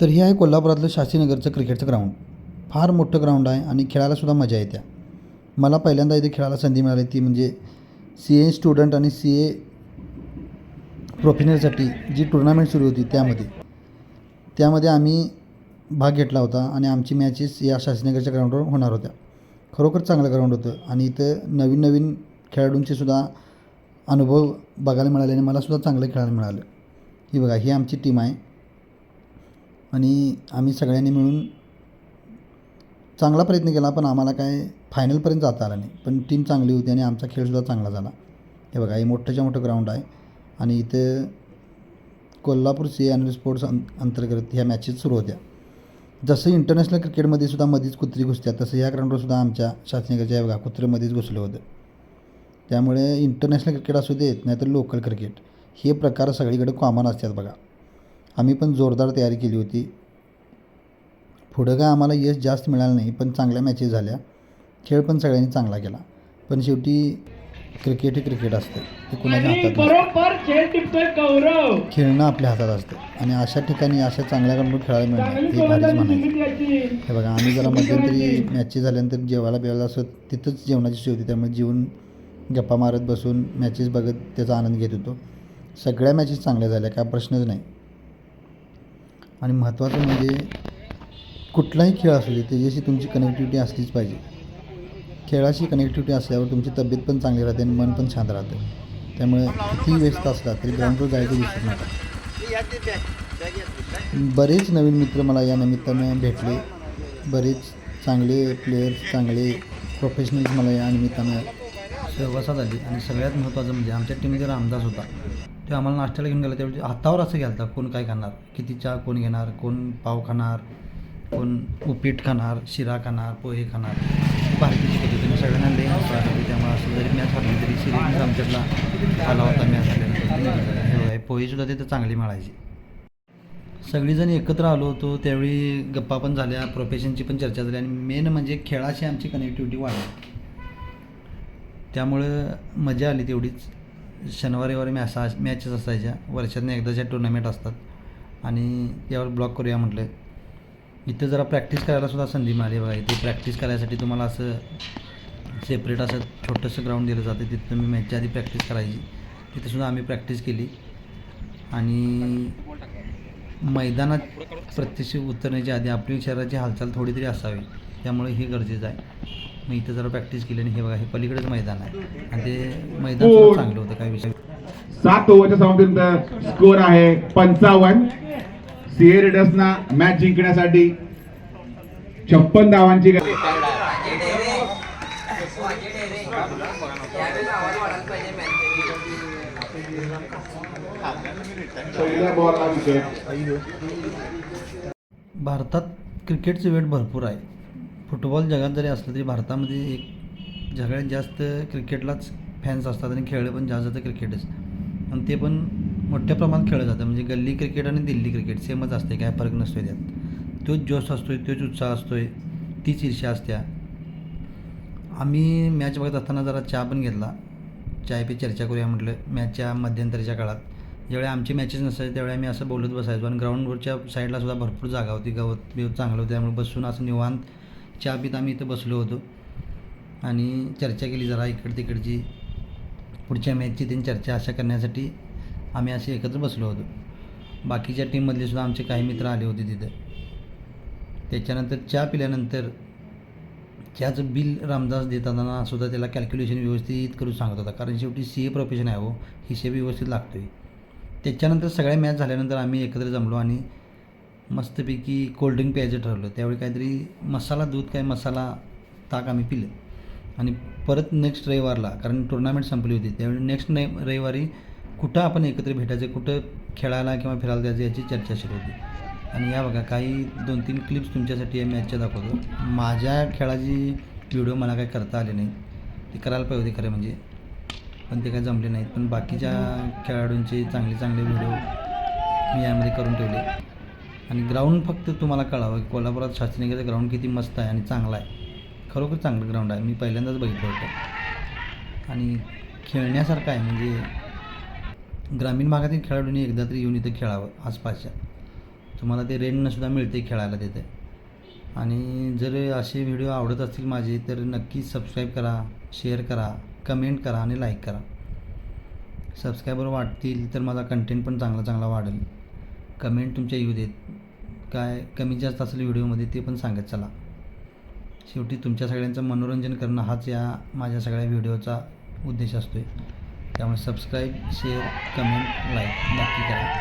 तर हे आहे कोल्हापुरातलं शास्त्रीनगरचं क्रिकेटचं ग्राउंड फार मोठं ग्राउंड आहे आणि खेळायलासुद्धा मजा येते. मला पहिल्यांदा इथे खेळायला संधी मिळाली ती म्हणजे सी ए स्टुडंट आणि सी ए प्रोफिनरसाठी जी टुर्नामेंट सुरू होती त्यामध्ये. त्यामध्ये आम्ही भाग घेतला होता आणि आमची मॅचेस या शास्त्रीनगरच्या ग्राउंडवर होणार होत्या. खरोखर चांगलं ग्राउंड होतं आणि इथं नवीन नवीन खेळाडूंचे सुद्धा अनुभव बघायला मिळाले आणि मलासुद्धा चांगलं खेळायला मिळालं. ही बघा ही आमची टीम आहे. आणि आम्ही सगळ्यांनी मिळून चांगला प्रयत्न केला पण आम्हाला काय फायनलपर्यंत जाता आला नाही. पण टीम चांगली होती आणि आमचा खेळसुद्धा चांगला झाला. हे बघा हे मोठंच्या मोठं ग्राउंड आहे. आणि इथं कोल्हापूर सी अॅन्युअल स्पोर्ट्स अं अंतर्गत ह्या मॅचेस सुरू होत्या. जसं इंटरनॅशनल क्रिकेटमध्ये सुद्धा मध्येच कुत्री घुसत्या तसं ह्या ग्राउंडवर सुद्धा आमच्या शासनिकाच्या बघा कुत्रेमध्येच घुसलं होतं. त्यामुळे इंटरनॅशनल क्रिकेट असू देत नाहीतर लोकल क्रिकेट हे प्रकार सगळीकडे कॉमन असतात बघा. आम्ही पण जोरदार तयारी केली होती. पुढं काय आम्हाला यश जास्त मिळालं नाही पण चांगल्या मॅचेस झाल्या. खेळ पण सगळ्यांनी चांगला केला. पण शेवटी क्रिकेट हे क्रिकेट असतं. ते कुणाच्या हातात खेळणं आपल्या हातात असतं. आणि अशा ठिकाणी अशा चांगल्या ग्राउंडवर खेळायला मिळणं हे भारीच म्हणायचं. हे बघा आम्ही जरा मध्यंतरी मॅचेस झाल्यानंतर जेवायला बिवायला असं तिथंच जेवणाची सोय होती. त्यामुळे जेवून गप्पा मारत बसून मॅचेस बघत त्याचा आनंद घेत होतो. सगळ्या मॅचेस चांगल्या झाल्या काय प्रश्नच नाही. आणि महत्त्वाचं म्हणजे कुठलाही खेळ असू दे त्याच्याशी तुमची कनेक्टिव्हिटी असलीच पाहिजे. खेळाशी कनेक्टिव्हिटी असल्यावर तुमची तब्येत पण चांगली राहते आणि मन पण शांत राहतं. त्यामुळे किती व्यस्त असला तरी ग्राउंडवर जायचं विसरू नका. बरेच नवीन मित्र मला या निमित्तानं भेटले. बरेच चांगले प्लेयर्स चांगले प्रोफेशनल्स मला या निमित्तानं सहवासात आली. आणि सगळ्यात महत्त्वाचं म्हणजे आमच्या टीमचा रामदास होता ते आम्हाला नाश्त्याला घेऊन गेला त्यावेळी हातावर असं घ्यालता कोण काय खाणार? किती चहा कोण घेणार? कोण पाव खाणार? कोण उपीट खाणार? शिरा खाणार? पोहे खाणार? भारतीय शिकत होते. मी सगळ्यांना लई हसवा त्यामुळे असं जरी मॅच हरली तरी सिरियस आमच्यातला आला होता मॅच झाल्यानंतर पोहेसुद्धा तिथं चांगली मिळायची. सगळीजण एकत्र आलो होतो. त्यावेळी गप्पा पण झाल्या प्रोफेशनची पण चर्चा झाली आणि मेन म्हणजे खेळाशी आमची कनेक्टिव्हिटी वाढली. त्यामुळं मजा आली तेवढीच. शनिवारीवर रविवारी असा मॅचेस असायच्या. वर्षातनं एकदाच्या टुर्नामेंट असतात. आणि यावर ब्लॉक करूया म्हटलं. इथं जरा प्रॅक्टिस करायला सुद्धा संधी मिळाली बघा. इथे प्रॅक्टिस करायसाठी तुम्हाला असं सेपरेट असं छोटंसं ग्राउंड दिलं जातं. तिथं तुम्ही मॅचच्या आधी प्रॅक्टिस करायची. तिथेसुद्धा आम्ही प्रॅक्टिस केली. आणि मैदानात प्रत्यक्ष उतरण्याच्या आधी आपली शरीराची हालचाल थोडी तरी असावी. त्यामुळे हे गरजेचं आहे. मग इथं जरा प्रॅक्टिस केली आणि हे बघा हे पलीकडेच मैदान आहे. आणि ते मैदान सुद्धा चांगलं होतं काय विषय. सात ओव्हरच्या समाप्तीनंतर स्कोर आहे पंचावन्न. सीए रेडर्सना मॅच जिंकण्यासाठी छप्पन धावांची भारतात क्रिकेटचं वेळ भरपूर आहे. फुटबॉल जगात जरी असलं तरी भारतामध्ये एक सगळ्यात जास्त क्रिकेटलाच फॅन्स असतात आणि खेळलं पण जास्त जातं क्रिकेटच. आणि ते पण मोठ्या प्रमाणात खेळलं जातं म्हणजे गल्ली क्रिकेट आणि दिल्ली क्रिकेट सेमच असते काय फरक नसतो त्यात. तोच जोश असतो आहे तोच उत्साह असतो आहे तीच ईर्ष्या असत्या. आम्ही मॅच बघत असताना जरा चहा पण घेतला. चाय पे चर्चा करूया म्हटलं मॅचच्या मध्यंतरीच्या काळात. ज्यावेळी आमची मॅचेस नसायचे त्यावेळी आम्ही असं बोलत बसायचो. आणि ग्राउंडवरच्या साईडला सुद्धा भरपूर जागा होती. गवत बिवत चांगलं होतं त्यामुळे बसून असं निवांत चहा पित आम्ही इथं बसलो होतो. आणि चर्चा केली जरा इकड तिकडची पुढच्या मॅचची त्यांनी चर्चा अशा करण्यासाठी आम्ही असे एकत्र बसलो होतो. बाकीच्या टीममधले सुद्धा आमचे काही मित्र आले होते तिथं. त्याच्यानंतर चहा पिल्यानंतर चहाचं बिल रामदास देताना सुद्धा त्याला कॅल्क्युलेशन व्यवस्थित करून सांगत होता. कारण शेवटी सी ए प्रोफेशन आहे हो. हिशेब व्यवस्थित लागतो आहे त्याच्यानंतर सगळ्या मॅच झाल्यानंतर आम्ही एकत्र जमलो आणि मस्तपैकी कोल्ड्रिंक प्यायचं ठरवलं. त्यावेळी काहीतरी मसाला दूध काय मसाला ताक आम्ही पिलं. आणि परत नेक्स्ट रविवारला कारण टुर्नामेंट संपली होती त्यावेळी नेक्स्ट ने रविवारी कुठं आपण एकत्र भेटायचं कुठं खेळायला किंवा फिरायला जायचं याची चर्चा सुरू होती. आणि या बघा काही दोन तीन क्लिप्स तुमच्यासाठी या मॅचच्या दाखवतो. माझ्या खेळाची व्हिडिओ मला काही करता आले नाही ते करायला पाहिजे होते खरं म्हणजे. पण ते काही जमले नाहीत. पण बाकीच्या खेळाडूंचे चांगले चांगले व्हिडिओ मी यामध्ये करून ठेवले. आणि ग्राउंड फक्त तुम्हाला कळावं की कोल्हापुरात शास्त्रीनगरचं ग्राउंड किती मस्त आहे आणि चांगला आहे. खरोखर चांगलं ग्राउंड आहे. मी पहिल्यांदाच बघितलं होतं. आणि खेळण्यासारखं आहे. म्हणजे ग्रामीण भागातील खेळाडूंनी एकदा तरी येऊन इथं खेळावं आसपासच्या. तुम्हाला ते रेंटनंसुद्धा मिळते खेळायला तिथे. आणि जर असे व्हिडिओ आवडत असतील माझे तर नक्की सबस्क्राईब करा शेअर करा कमेंट करा आणि लाईक करा. सबस्क्रायबर वाढतील तर माझा कंटेंट पण चांगला चांगला वाढेल. कमेंट तुमच्या येऊ देत. काय कमी जास्त असेल व्हिडिओमध्ये ते पण सांगत चला. शेवटी तुमच्या सगळ्यांचं मनोरंजन करणं हाच या माझ्या सगळ्या व्हिडिओचा उद्देश असतो आहे त्यामुळे सबस्क्राईब शेअर कमेंट लाईक नक्की करा.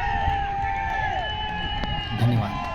धन्यवाद.